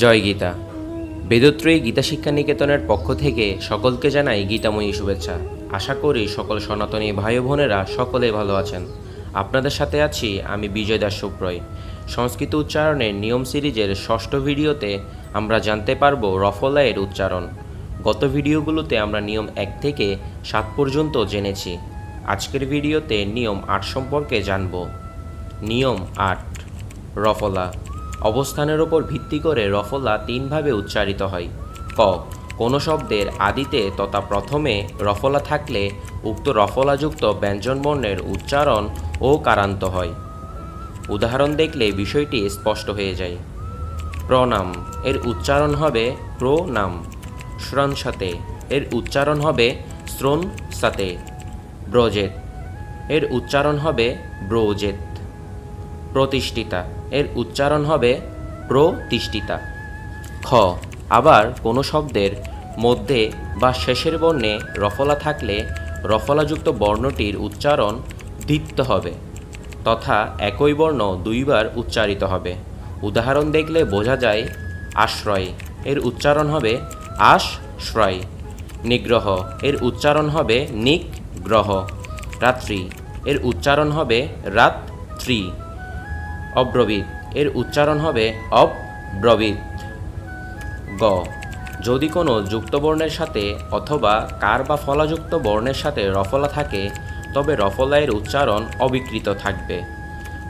জয় গীতা। বেদত্রয়ী গীতা শিক্ষা নিকেতনের পক্ষ থেকে সকলকে জানাই গীতাময়ী শুভেচ্ছা। আশা করি সকল সনাতনী ভাই বোনেরা সকলে ভালো আছেন। আপনাদের সাথে আছি আমি বিজয় দাস সুপ্রয়। সংস্কৃত উচ্চারণের নিয়ম সিরিজের ষষ্ঠ ভিডিওতে আমরা জানতে পারব রফলায়ের উচ্চারণ। গত ভিডিওগুলোতে আমরা নিয়ম এক থেকে সাত পর্যন্ত জেনেছি। আজকের ভিডিওতে নিয়ম আট সম্পর্কে জানব। নিয়ম আট, রফলা অবস্থানের ওপর ভিত্তি করে রফলা তিনভাবে উচ্চারিত হয়। ক, কোনো শব্দের আদিতে তথা প্রথমে রফলা থাকলে উক্ত রফলাযুক্ত ব্যঞ্জনবর্ণের উচ্চারণ ও কারান্ত হয়। উদাহরণ দেখলে বিষয়টি স্পষ্ট হয়ে যায়। প্রনাম এর উচ্চারণ হবে প্রনাম শ্রণ সাথে এর উচ্চারণ হবে শ্রণ সাথে ব্রজেত, এর উচ্চারণ হবে ব্রোজেত। প্রতিষ্ঠিতা এর উচ্চারণ হবে প্রতিষ্ঠিতা। খ, আবার কোনো শব্দের মধ্যে বা শেষের বর্ণে রফলা থাকলে রফলাযুক্ত বর্ণটির উচ্চারণ দ্বিত্ব হবে, তথা একই বর্ণ দুইবার উচ্চারিত হবে। উদাহরণ দেখলে বোঝা যায় আশ্রয়, এর উচ্চারণ হবে আশ্রয়। নিগ্রহ, এর উচ্চারণ হবে নিগ্রহ। রাত্রি, এর উচ্চারণ হবে রাত্রি। অব্রবীত এর উচ্চারণ হবে অব্রবীত গ। যদি কোনো যুক্তবর্ণের সাথে অথবা কার বা ফলাযুক্ত বর্ণের সাথে রফলা থাকে, তবে রফলায়ের উচ্চারণ অবিকৃত থাকবে।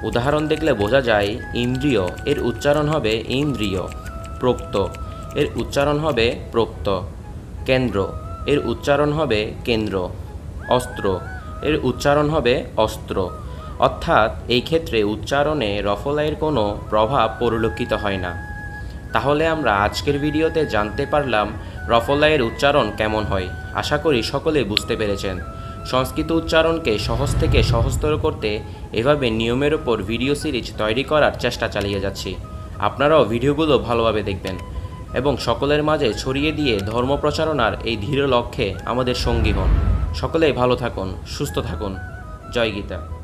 উদাহরণ দেখলে বোঝা যায়, ইন্দ্রিয়। এর উচ্চারণ হবে ইন্দ্রিয় প্রোক্ত এর উচ্চারণ হবে প্রোক্ত কেন্দ্র। এর উচ্চারণ হবে কেন্দ্র, অস্ত্র। এর উচ্চারণ হবে অস্ত্র। অর্থাৎ এই ক্ষেত্রে উচ্চারণে রফলাইয়ের কোনো প্রভাব পরিলক্ষিত হয় না। তাহলে আমরা আজকের ভিডিওতে জানতে পারলাম রফলাইয়ের উচ্চারণ কেমন হয়। আশা করি সকলে বুঝতে পেরেছেন। সংস্কৃত উচ্চারণকে সহজ থেকে সহজতর করতে এভাবে নিয়মের ওপর ভিডিও সিরিজ তৈরি করার চেষ্টা চালিয়ে যাচ্ছি। আপনারাও ভিডিওগুলো ভালোভাবে দেখবেন এবং সকলের মাঝে ছড়িয়ে দিয়ে ধর্ম প্রচারণার এই ধীর লক্ষ্যে আমাদের সঙ্গী হন। সকলেই ভালো থাকুন, সুস্থ থাকুন। জয় গীতা।